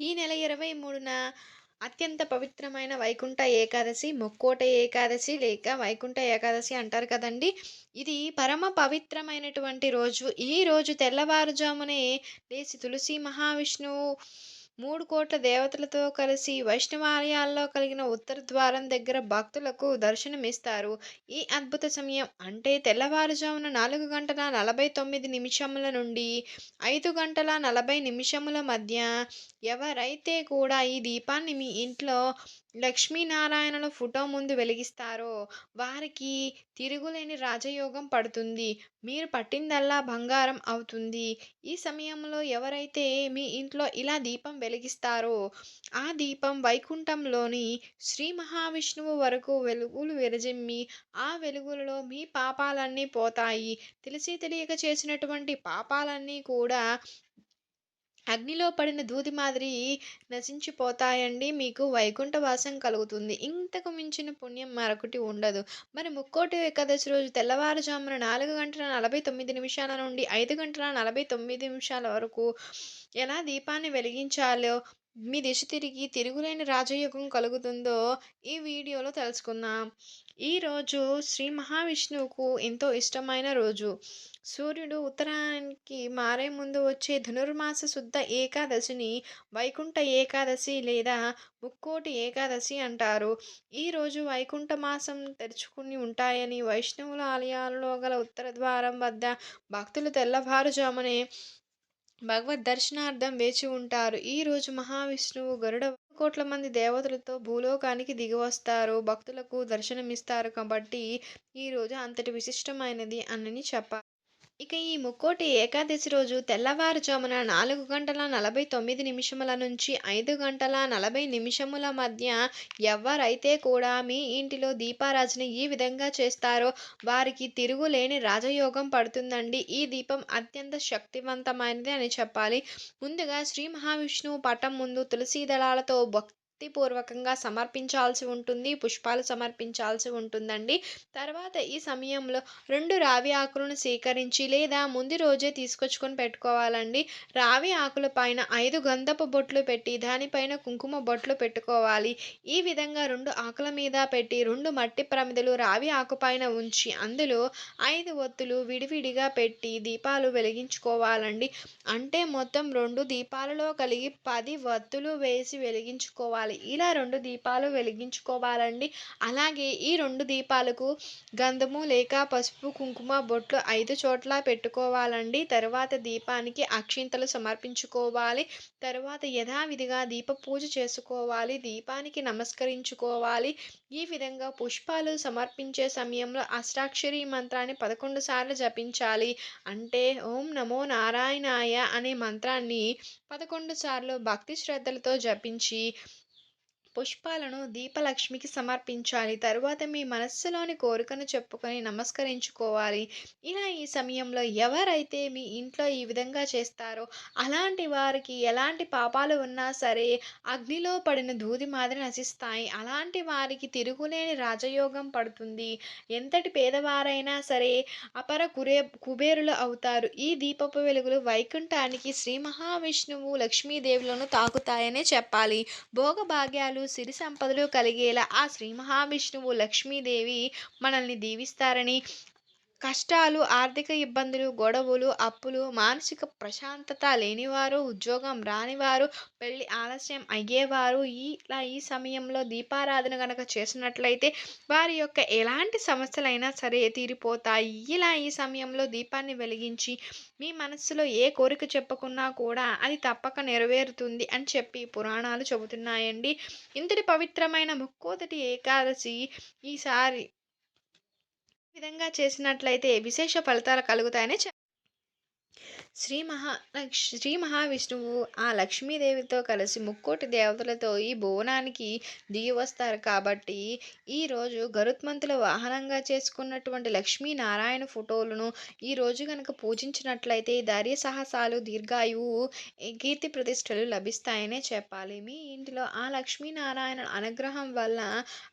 ఈ నెల ఇరవై మూడున అత్యంత పవిత్రమైన వైకుంఠ ఏకాదశి ముక్కోట ఏకాదశి లేక వైకుంఠ ఏకాదశి అంటారు కదండి. ఇది పరమ పవిత్రమైనటువంటి రోజు. ఈ రోజు తెల్లవారుజామునే లేచి తులసి మహావిష్ణువు మూడు కోట్ల దేవతలతో కలిసి వైష్ణవాలయాల్లో కలిగిన ఉత్తర ద్వారం దగ్గర భక్తులకు దర్శనమిస్తారు. ఈ అద్భుత సమయం అంటే తెల్లవారుజామున నాలుగు గంటల నలభై తొమ్మిది నిమిషముల నుండి ఐదు గంటల నలభై నిమిషముల మధ్య ఎవరైతే కూడా ఈ దీపాన్ని మీ ఇంట్లో లక్ష్మీనారాయణుల ఫోటో ముందు వెలిగిస్తారో? వారికి తిరుగులేని రాజయోగం పడుతుంది. మీరు పట్టిందల్లా బంగారం అవుతుంది. ఈ సమయంలో ఎవరైతే మీ ఇంట్లో ఇలా దీపం వెలిగిస్తారో ఆ దీపం వైకుంఠంలోని శ్రీ మహావిష్ణువు వరకు వెలుగులు విరజిమ్మి ఆ వెలుగులలో మీ పాపాలన్నీ పోతాయి. తెలిసి తెలియక చేసినటువంటి పాపాలన్నీ కూడా అగ్నిలో పడిన దూది మాదిరి నశించిపోతాయండి. మీకు వైకుంఠ వాసం కలుగుతుంది. ఇంతకు మించిన పుణ్యం మరొకటి ఉండదు. మరి ముక్కోటి ఏకాదశి రోజు తెల్లవారుజామున నాలుగు గంటల నలభై తొమ్మిది నిమిషాల నుండి ఐదు గంటల నలభై తొమ్మిది నిమిషాల వరకు ఎలా దీపాన్ని వెలిగించాలో మీ దిశ తిరిగి తిరుగులేని రాజయోగం కలుగుతుందో ఈ వీడియోలో తెలుసుకుందాం. ఈరోజు శ్రీ మహావిష్ణువుకు ఎంతో ఇష్టమైన రోజు. సూర్యుడు ఉత్తరానికి మారే ముందు వచ్చే ధనుర్మాస శుద్ధ ఏకాదశిని వైకుంఠ ఏకాదశి లేదా ముక్కోటి ఏకాదశి అంటారు. ఈరోజు వైకుంఠ మాసం తెరుచుకుని ఉంటాయని వైష్ణవుల ఆలయాలలో గల ఉత్తర ద్వారం వద్ద భక్తులు తెల్లవారుజామునే భగవద్ దర్శనార్థం వేచి ఉంటారు. ఈరోజు మహావిష్ణువు గరుడ కోట్ల మంది దేవతలతో భూలోకానికి దిగివస్తారు భక్తులకు దర్శనమిస్తారు కాబట్టి ఈరోజు అంతటి విశిష్టమైనది అని చెప్పాలి. ఇక ఈ ముక్కోటి ఏకాదశి రోజు తెల్లవారుజామున నాలుగు గంటల నలభై తొమ్మిది నిమిషముల నుంచి ఐదు గంటల నలభై నిమిషముల మధ్య ఎవరైతే కూడా మీ ఇంటిలో దీపారాజన ఈ విధంగా చేస్తారో వారికి తిరుగులేని రాజయోగం పడుతుందండి. ఈ దీపం అత్యంత శక్తివంతమైనది అని చెప్పాలి. ముందుగా శ్రీ మహావిష్ణువు పటం ముందు తులసీ దళాలతో భక్తి భక్తిపూర్వకంగా సమర్పించాల్సి ఉంటుంది పుష్పాలు సమర్పించాల్సి ఉంటుందండి. తర్వాత ఈ సమయంలో రెండు రావి ఆకులను సేకరించి లేదా ముందు రోజే తీసుకొచ్చుకొని పెట్టుకోవాలండి. రావి ఆకుల పైన ఐదు గంధపు బొట్లు పెట్టి దానిపైన కుంకుమ బొట్లు పెట్టుకోవాలి. ఈ విధంగా రెండు ఆకుల మీద పెట్టి రెండు మట్టి ప్రమిదలు రావి ఆకుపైన ఉంచి అందులో ఐదు ఒత్తులు విడివిడిగా పెట్టి దీపాలు వెలిగించుకోవాలండి. అంటే మొత్తం రెండు దీపాలలో కలిగి పది వత్తులు వేసి వెలిగించుకోవాలి పెట్టుకోవాలి ఇలా రెండు దీపాలు వెలిగించుకోవాలండి. అలాగే ఈ రెండు దీపాలకు గంధము లేక పసుపు కుంకుమ బొట్లు ఐదు చోట్ల పెట్టుకోవాలండి. తర్వాత దీపానికి అక్షింతలు సమర్పించుకోవాలి. తర్వాత యథావిధిగా దీప పూజ చేసుకోవాలి. దీపానికి నమస్కరించుకోవాలి. ఈ విధంగా పుష్పాలు సమర్పించే సమయంలో అష్టాక్షరి మంత్రాన్ని పదకొండు సార్లు జపించాలి. అంటే ఓం నమో నారాయణాయ అనే మంత్రాన్ని పదకొండు సార్లు భక్తి శ్రద్ధలతో జపించి పుష్పాలను దీపలక్ష్మికి సమర్పించాలి. తరువాత మీ మనస్సులోని కోరికను చెప్పుకొని నమస్కరించుకోవాలి. ఇలా ఈ సమయంలో ఎవరైతే మీ ఇంట్లో ఈ విధంగా చేస్తారో అలాంటి వారికి ఎలాంటి పాపాలు ఉన్నా సరే అగ్నిలో పడిన దూది మాదిరి నశిస్తాయి. అలాంటి వారికి తిరుగులేని రాజయోగం పడుతుంది. ఎంతటి పేదవారైనా సరే అపర కురే కుబేరులు అవుతారు. ఈ దీపపు వెలుగులు వైకుంఠానికి శ్రీ మహావిష్ణువు లక్ష్మీదేవులను తాకుతాయనే చెప్పాలి. భోగభాగ్యాలు సిరి సంపదలు కలిగేలా ఆ శ్రీ మహావిష్ణువు లక్ష్మీదేవి మనల్ని దీవిస్తారని కష్టాలు ఆర్థిక ఇబ్బందులు గొడవలు అప్పులు మానసిక ప్రశాంతత లేనివారు ఉద్యోగం రానివారు పెళ్ళి ఆలస్యం అయ్యేవారు ఇలా ఈ సమయంలో దీపారాధన కనుక చేసినట్లయితే వారి యొక్క ఎలాంటి సమస్యలైనా సరే తీరిపోతాయి. ఇలా ఈ సమయంలో దీపాన్ని వెలిగించి మీ మనస్సులో ఏ కోరిక చెప్పుకున్నా కూడా అది తప్పక నెరవేరుతుంది అని చెప్పి పురాణాలు చెబుతున్నాయండి. ఇంతటి పవిత్రమైన ముక్కోతటి ఏకాదశి ఈసారి విధంగా చేసినట్లయితే విశేష ఫలితాలు కలుగుతాయని శ్రీ మహా శ్రీ మహావిష్ణువు ఆ లక్ష్మీదేవితో కలిసి ముక్కోటి దేవతలతో ఈ భువనానికి దిగి వస్తారు కాబట్టి ఈరోజు గరుత్మంతుల వాహనంగా చేసుకున్నటువంటి లక్ష్మీనారాయణ ఫోటోలను ఈరోజు కనుక పూజించినట్లయితే ధైర్య సాహసాలు దీర్ఘాయువు కీర్తి ప్రతిష్టలు లభిస్తాయనే చెప్పాలి. మీ ఇంటిలో ఆ లక్ష్మీనారాయణ అనుగ్రహం వల్ల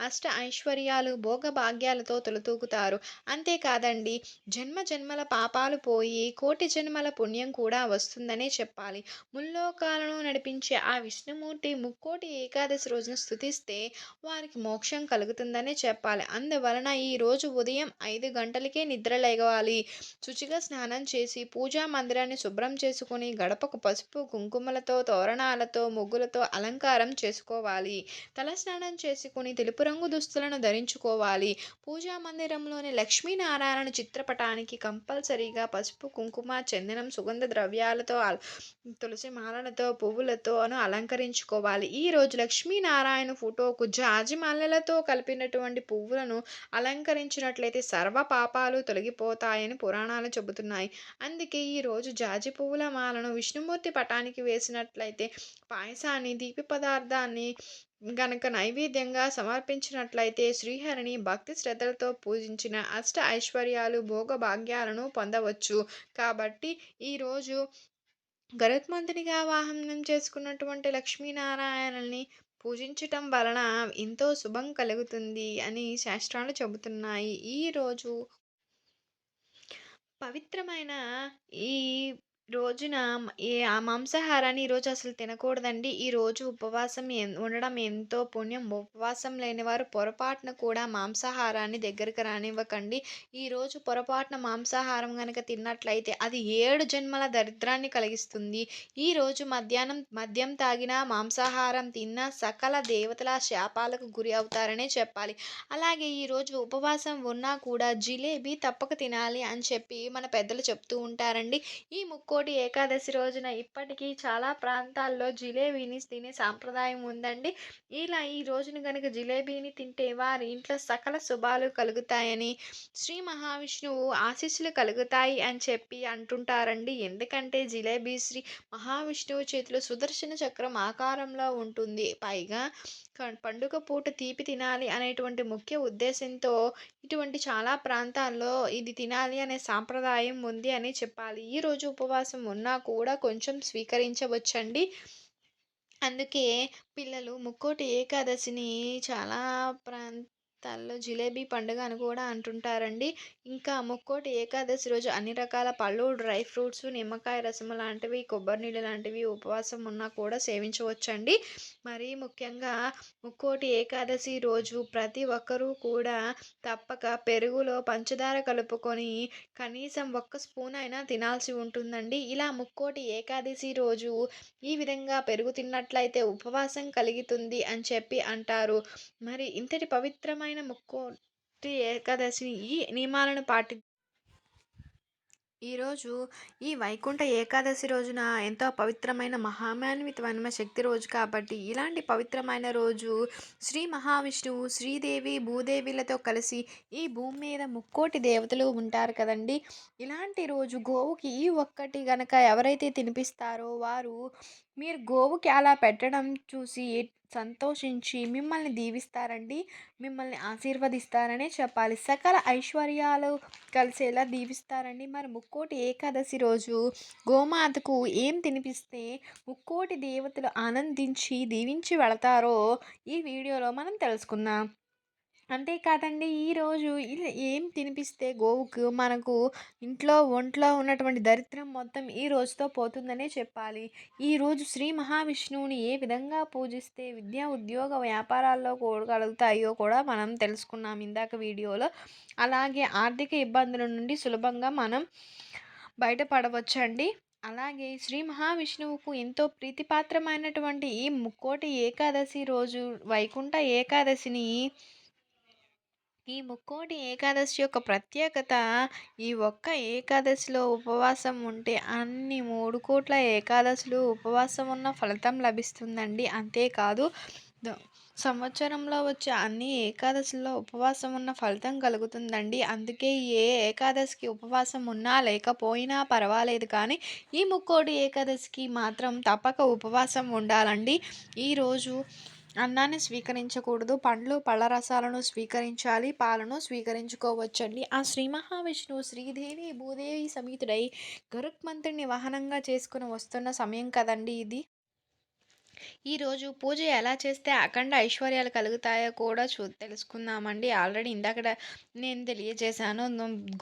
అష్ట ఐశ్వర్యాలు భోగభాగ్యాలతో తొలతూగుతారు. అంతేకాదండి జన్మ జన్మల పాపాలు పోయి కోటి జన్మల పుణ్య పుణ్యం కూడా వస్తుందనే చెప్పాలి. ముల్లోకాలను నడిపించే ఆ విష్ణుమూర్తి ముక్కోటి ఏకాదశి రోజున స్థుతిస్తే వారికి మోక్షం కలుగుతుందనే చెప్పాలి. అందువలన ఈ రోజు ఉదయం ఐదు గంటలకే నిద్ర లేగవాలి శుచిగా స్నానం చేసి పూజా మందిరాన్ని శుభ్రం చేసుకుని గడపకు పసుపు కుంకుమలతో తోరణాలతో ముగ్గులతో అలంకారం చేసుకోవాలి. తలస్నానం చేసుకుని తెలుపు రంగు దుస్తులను ధరించుకోవాలి. పూజా మందిరంలోని లక్ష్మీనారాయణ చిత్రపటానికి కంపల్సరీగా పసుపు కుంకుమ చందనం సుగంధ ద్రవ్యాలతో తులసి మాలలతో పువ్వులతోను అలంకరించుకోవాలి. ఈ రోజు లక్ష్మీనారాయణ ఫోటోకు జాజి మాలలతో కలిపినటువంటి పువ్వులను అలంకరించినట్లయితే సర్వ పాపాలు తొలగిపోతాయని పురాణాలు చెబుతున్నాయి. అందుకే ఈ రోజు జాజి పువ్వుల మాలను విష్ణుమూర్తి పటానికి వేసినట్లయితే పాయసాన్ని దీపి పదార్థాన్ని గనక నైవేద్యంగా సమర్పించినట్లయితే శ్రీహరిని భక్తి శ్రద్ధలతో పూజించిన అష్ట ఐశ్వర్యాలు భోగభాగ్యాలను పొందవచ్చు. కాబట్టి ఈరోజు గరుత్మంతునిగా వాహనం చేసుకున్నటువంటి లక్ష్మీనారాయణని పూజించటం వలన ఎంతో శుభం కలుగుతుంది అని శాస్త్రాలు చెబుతున్నాయి. ఈరోజు పవిత్రమైన ఈ రోజున ఏ ఆ మాంసాహారాన్ని ఈరోజు అసలు తినకూడదండి. ఈరోజు ఉపవాసం ఎన్- ఉండడం ఎంతో పుణ్యం. ఉపవాసం లేని వారు పొరపాటున కూడా మాంసాహారాన్ని దగ్గరికి రానివ్వకండి. ఈరోజు పొరపాటున మాంసాహారం కనుక తిన్నట్లయితే అది ఏడు జన్మల దరిద్రాన్ని కలిగిస్తుంది. ఈరోజు మధ్యాహ్నం మద్యం తాగినా మాంసాహారం తిన్నా సకల దేవతల శాపాలకు గురి అవుతారనే చెప్పాలి. అలాగే ఈరోజు ఉపవాసం ఉన్నా కూడా జిలేబీ తప్పక తినాలి అని చెప్పి మన పెద్దలు చెప్తూ ఉంటారండి. ఈ ముక్కోటి ఏకాదశి రోజున ఇప్పటికీ చాలా ప్రాంతాల్లో జిలేబీని తినే సాంప్రదాయం ఉందండి. ఇలా ఈ రోజున కనుక జిలేబీని తింటే వారి ఇంట్లో సకల శుభాలు కలుగుతాయని శ్రీ మహావిష్ణువు ఆశీస్సులు కలుగుతాయి అని చెప్పి అంటుంటారండి. ఎందుకంటే జిలేబీ శ్రీ మహావిష్ణువు చేతిలో సుదర్శన చక్రం ఆకారంలో ఉంటుంది. పైగా పండుగ పూట తీపి తినాలి అనేటువంటి ముఖ్య ఉద్దేశంతో ఇటువంటి చాలా ప్రాంతాల్లో ఇది తినాలి అనే సాంప్రదాయం ఉంది అని చెప్పాలి. ఈరోజు ఉపవాసం ఉన్నా కూడా కొంచెం స్వీకరించవచ్చండి. అందుకే పిల్లలు ముక్కోటి ఏకాదశిని చాలా ప్రాంతాల్లో జిలేబీ పండుగ అని కూడా అంటుంటారండి. ఇంకా ముక్కోటి ఏకాదశి రోజు అన్ని రకాల పళ్ళు డ్రై ఫ్రూట్స్ నిమ్మకాయ రసం లాంటివి కొబ్బరి నీళ్ళు లాంటివి ఉపవాసం ఉన్నా కూడా సేవించవచ్చండి. మరి ముఖ్యంగా ముక్కోటి ఏకాదశి రోజు ప్రతి ఒక్కరూ కూడా తప్పక పెరుగులో పంచదార కలుపుకొని కనీసం ఒక్క స్పూన్ అయినా తినాల్సి ఉంటుందండి. ఇలా ముక్కోటి ఏకాదశి రోజు ఈ విధంగా పెరుగు తిన్నట్లయితే ఉపవాసం కలుగుతుంది అని చెప్పి అంటారు. మరి ఇంతటి పవిత్రమైన ముక్కోటి ఏకాదశిని ఈ నియమాలను పాటి ఈరోజు ఈ వైకుంఠ ఏకాదశి రోజున ఎంతో పవిత్రమైన మహామాన్వితమైన శక్తి రోజు కాబట్టి ఇలాంటి పవిత్రమైన రోజు శ్రీ మహావిష్ణువు శ్రీదేవి భూదేవిలతో కలిసి ఈ భూమి మీద ముక్కోటి దేవతలు ఉంటారు కదండి. ఇలాంటి రోజు గోవుకి ఈ ఒక్కటి గనక ఎవరైతే తినిపిస్తారో వారు మీరు గోవుకి అలా పెట్టడం చూసి సంతోషించి మిమ్మల్ని దీవిస్తారండి. మిమ్మల్ని ఆశీర్వదిస్తారనే చెప్పాలి. సకల ఐశ్వర్యాలు కలిసేలా దీవిస్తారండి. మరి ముక్కోటి ఏకాదశి రోజు గోమాతకు ఏం తినిపిస్తే ముక్కోటి దేవతలు ఆనందించి దీవించి వెళతారో ఈ వీడియోలో మనం తెలుసుకుందాం. అంతేకాదండి ఈరోజు ఏం తినిపిస్తే గోవుకు మనకు ఇంట్లో ఒంట్లో ఉన్నటువంటి దరిద్రం మొత్తం ఈ రోజుతో పోతుందనే చెప్పాలి. ఈరోజు శ్రీ మహావిష్ణువుని ఏ విధంగా పూజిస్తే విద్యా ఉద్యోగ వ్యాపారాల్లో కూడగలుగుతాయో కూడా మనం తెలుసుకున్నాం ఇందాక వీడియోలో. అలాగే ఆర్థిక ఇబ్బందుల నుండి సులభంగా మనం బయటపడవచ్చండి. అలాగే శ్రీ మహావిష్ణువుకు ఎంతో ప్రీతిపాత్రమైనటువంటి ఈ ముక్కోటి ఏకాదశి రోజు వైకుంఠ ఏకాదశిని ఈ ముక్కోటి ఏకాదశి యొక్క ప్రత్యేకత ఈ ఒక్క ఏకాదశిలో ఉపవాసం ఉంటే అన్ని మూడు కోట్ల ఏకాదశులు ఉపవాసం ఉన్న ఫలితం లభిస్తుందండి. అంతేకాదు సంవత్సరంలో వచ్చే అన్ని ఏకాదశిలో ఉపవాసం ఉన్న ఫలితం కలుగుతుందండి. అందుకే ఏ ఏకాదశికి ఉపవాసం ఉన్నా లేకపోయినా పర్వాలేదు కానీ ఈ ముక్కోటి ఏకాదశికి మాత్రం తప్పక ఉపవాసం ఉండాలండి. ఈరోజు అన్నాన్ని స్వీకరించకూడదు. పండ్లు పళ్ళ రసాలను స్వీకరించాలి. పాలను స్వీకరించుకోవచ్చండి. ఆ శ్రీ మహావిష్ణువు శ్రీదేవి భూదేవి సమేతుడై గరుత్మంతుడిని వాహనంగా చేసుకుని వస్తున్న సమయం కదండి ఇది. ఈరోజు పూజ ఎలా చేస్తే అఖండ ఐశ్వర్యాలు కలుగుతాయో కూడా చూ తెలుసుకుందామండి. ఆల్రెడీ ఇందాక నేను తెలియజేశాను.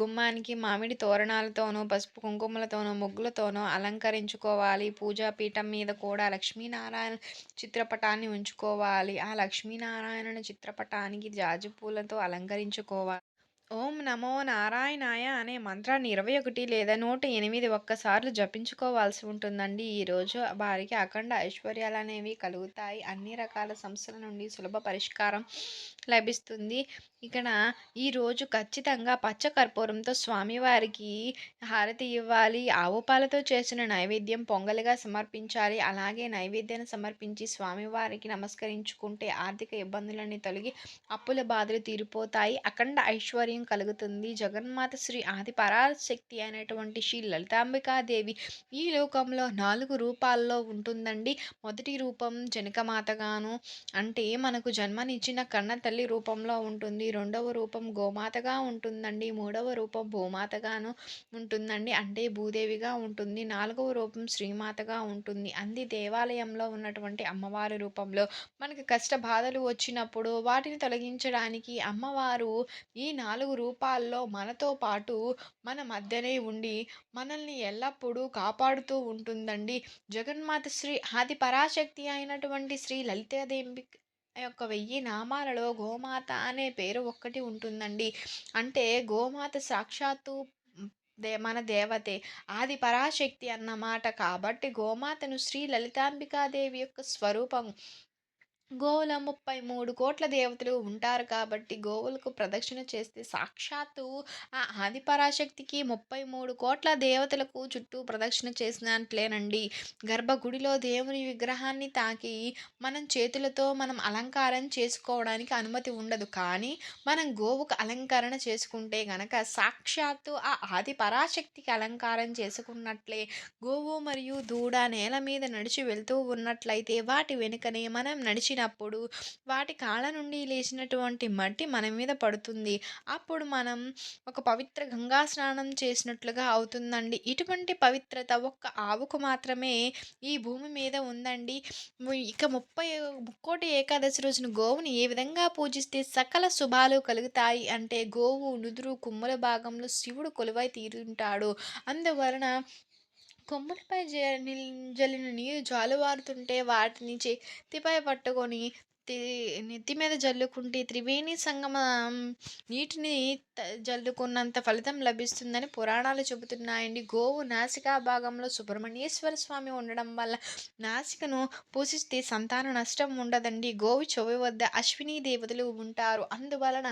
గుమ్మానికి మామిడి తోరణాలతోనో పసుపు కుంకుమలతోనో ముగ్గులతోనో అలంకరించుకోవాలి. పూజా పీఠం మీద కూడా లక్ష్మీనారాయణ చిత్రపటాన్ని ఉంచుకోవాలి. ఆ లక్ష్మీనారాయణ చిత్రపటానికి జాజి పూలతో అలంకరించుకోవాలి. ఓం నమో నారాయణాయ అనే మంత్రాన్ని ఇరవై ఒకటి లేదా నూట ఎనిమిది ఒక్కసార్లు జపించుకోవాల్సి ఉంటుందండి. ఈరోజు వారికి అఖండ ఐశ్వర్యాలు అనేవి కలుగుతాయి. అన్ని రకాల సమస్యల నుండి సులభ పరిష్కారం లభిస్తుంది. ఇక్కడ ఈరోజు ఖచ్చితంగా పచ్చ కర్పూరంతో స్వామివారికి హారతి ఇవ్వాలి. ఆవు పాలతో చేసిన నైవేద్యం పొంగలిగా సమర్పించాలి. అలాగే నైవేద్యాన్ని సమర్పించి స్వామివారికి నమస్కరించుకుంటే ఆర్థిక ఇబ్బందులన్నీ తొలగి అప్పుల బాధలు తీరిపోతాయి. అఖండ ఐశ్వర్యం కలుగుతుంది. జగన్మాత శ్రీ ఆది పరాశక్తి అయినటువంటి శ్రీ లలితాంబికాదేవి ఈ లోకంలో నాలుగు రూపాల్లో ఉంటుందండి. మొదటి రూపం జనకమాతగాను అంటే మనకు జన్మనిచ్చిన కన్న తల్లి రూపంలో ఉంటుంది. రెండవ రూపం గోమాతగా ఉంటుందండి. మూడవ రూపం భూమాతగాను ఉంటుందండి. అంటే భూదేవిగా ఉంటుంది. నాలుగవ రూపం శ్రీమాతగా ఉంటుంది. అంది దేవాలయంలో ఉన్నటువంటి అమ్మవారి రూపంలో మనకి కష్ట బాధలు వచ్చినప్పుడు వాటిని తొలగించడానికి అమ్మవారు ఈ నాలుగు రూపాల్లో మనతో పాటు మన మధ్యనే ఉండి మనల్ని ఎల్లప్పుడూ కాపాడుతూ ఉంటుందండి. జగన్మాత శ్రీ ఆది పరాశక్తి అయినటువంటి శ్రీ లలితాదేవి యొక్క వెయ్యి నామాలలో గోమాత అనే పేరు ఒక్కటి ఉంటుందండి. అంటే గోమాత సాక్షాత్తు దే మన దేవతే ఆది పరాశక్తి అన్నమాట కాబట్టి గోమాతను శ్రీ లలితాంబికాదేవి యొక్క స్వరూపం గోవుల ముప్పై మూడు కోట్ల దేవతలు ఉంటారు కాబట్టి గోవులకు ప్రదక్షిణ చేస్తే సాక్షాత్తు ఆ ఆదిపరాశక్తికి ముప్పై మూడు కోట్ల దేవతలకు చుట్టూ ప్రదక్షిణ చేసినట్లేనండి. గర్భగుడిలో దేవుని విగ్రహాన్ని తాకి మనం చేతులతో మనం అలంకారం చేసుకోవడానికి అనుమతి ఉండదు. కానీ మనం గోవుకు అలంకరణ చేసుకుంటే గనక సాక్షాత్తు ఆ ఆది పరాశక్తికి అలంకారం చేసుకున్నట్లే గోవు మరియు దూడ నేల మీద నడిచి వెళ్తూ ఉన్నట్లయితే వాటి వెనుకనే మనం నడిచి నడిచినప్పుడు వాటి కాళ్ళ నుండి లేచినటువంటి మట్టి మన మీద పడుతుంది. అప్పుడు మనం ఒక పవిత్ర గంగా స్నానం చేసినట్లుగా అవుతుందండి. ఇటువంటి పవిత్రత ఒక్క ఆవుకు మాత్రమే ఈ భూమి మీద ఉందండి. ఇక ముప్పై ముక్కోటి ఏకాదశి రోజున గోవుని ఏ విధంగా పూజిస్తే సకల శుభాలు కలుగుతాయి అంటే గోవు నుదురు కుమ్ముల భాగంలో శివుడు కొలువై తీరుంటాడు. అందువలన కొమ్ములపై జ- జల్లిన నీరు జాలువారుతుంటే వాటిని చేతిపై పట్టుకొని నెత్తి మీద జల్లుకుంటే త్రివేణి సంగమం నీటిని జల్లుకున్నంత ఫలితం లభిస్తుందని పురాణాలు చెబుతున్నాయండి. గోవు నాసికా భాగంలో సుబ్రహ్మణ్యేశ్వర స్వామి ఉండడం వల్ల నాసికను పూజిస్తే సంతాన నష్టం ఉండదండి. గోవు చెవి వద్ద అశ్విని దేవతలు ఉంటారు. అందువలన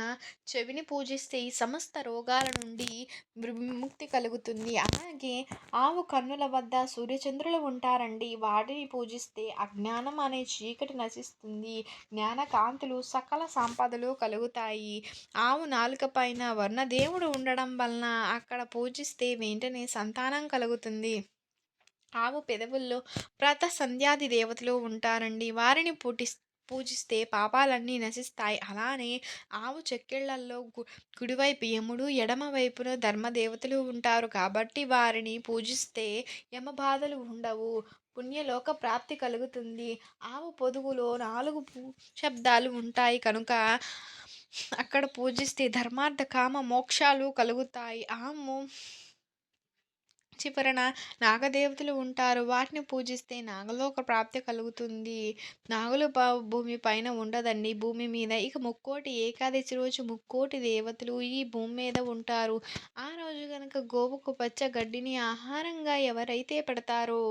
చెవిని పూజిస్తే సమస్త రోగాల నుండి విముక్తి కలుగుతుంది. అలాగే ఆవు కన్నుల వద్ద సూర్యచంద్రులు ఉంటారండి. వాటిని పూజిస్తే అజ్ఞానం అనే చీకటి నశిస్తుంది. జ్ఞానకాంతులు సకల సంపదలు కలుగుతాయి. ఆవు నాలుక పైన వర్ణదేవుడు ఉండడం వలన అక్కడ పూజిస్తే వెంటనే సంతానం కలుగుతుంది. ఆవు పెదవుల్లో ప్రత సంధ్యాది దేవతలు ఉంటారండి. వారిని పూటి పూజిస్తే పాపాలన్నీ నశిస్తాయి. అలానే ఆవు చెక్కిళ్ళలో గు- కుడివైపు యముడు ఎడమ వైపున ధర్మదేవతలు ఉంటారు. కాబట్టి వారిని పూజిస్తే యమ బాధలు ఉండవు. పుణ్యలోక ప్రాప్తి కలుగుతుంది. ఆవు పొదుగులో నాలుగు పూ- శబ్దాలు ఉంటాయి. కనుక అక్కడ పూజిస్తే ధర్మార్థ కామ మోక్షాలు కలుగుతాయి. ఆము చివరన నాగదేవతలు ఉంటారు. వాటిని పూజిస్తే నాగలోక ప్రాప్తి కలుగుతుంది. నాగులు భూమి పైన ఉండదండి. భూమి మీద ఇక ముక్కోటి ఏకాదశి రోజు ముక్కోటి దేవతలు ఈ భూమి మీద ఉంటారు. ఆ రోజు కనుక గోవుకు పచ్చ గడ్డిని ఆహారంగా ఎవరైతే పెడతారో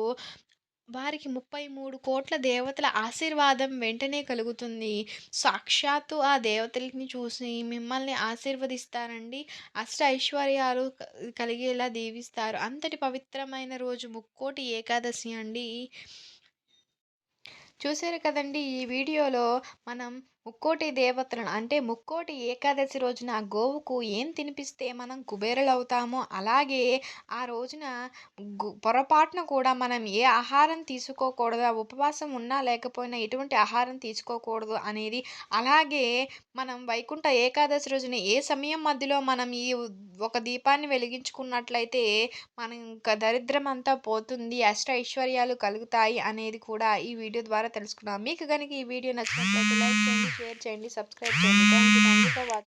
వారికి ముప్పై మూడు కోట్ల దేవతల ఆశీర్వాదం వెంటనే కలుగుతుంది. సాక్షాత్తు ఆ దేవతల్ని చూసి మిమ్మల్ని ఆశీర్వదిస్తారండి. అష్ట ఐశ్వర్యాలు కలిగేలా దీవిస్తారు. అంతటి పవిత్రమైన రోజు ముక్కోటి ఏకాదశి అండి. చూశారు కదండి ఈ వీడియోలో మనం ముక్కోటి దేవతలను అంటే ముక్కోటి ఏకాదశి రోజున గోవుకు ఏం తినిపిస్తే మనం కుబేరులు అవుతామో అలాగే ఆ రోజున గు- పొరపాటున కూడా మనం ఏ ఆహారం తీసుకోకూడదు ఉపవాసం ఉన్నా లేకపోయినా ఎటువంటి ఆహారం తీసుకోకూడదు అనేది అలాగే మనం వైకుంఠ ఏకాదశి రోజున ఏ సమయం మధ్యలో మనం ఈ ఒక దీపాన్ని వెలిగించుకున్నట్లయితే మనం ఇంకా దరిద్రం అంతా పోతుంది అష్ట ఐశ్వర్యాలు కలుగుతాయి అనేది కూడా ఈ వీడియో ద్వారా తెలుసుకున్నాం. మీకు కనుక ఈ వీడియో నచ్చినట్లయితే లైక్ చేయండి शेयर चैनल सब्सक्राइब चैनल को। हम बताएँगे कब आते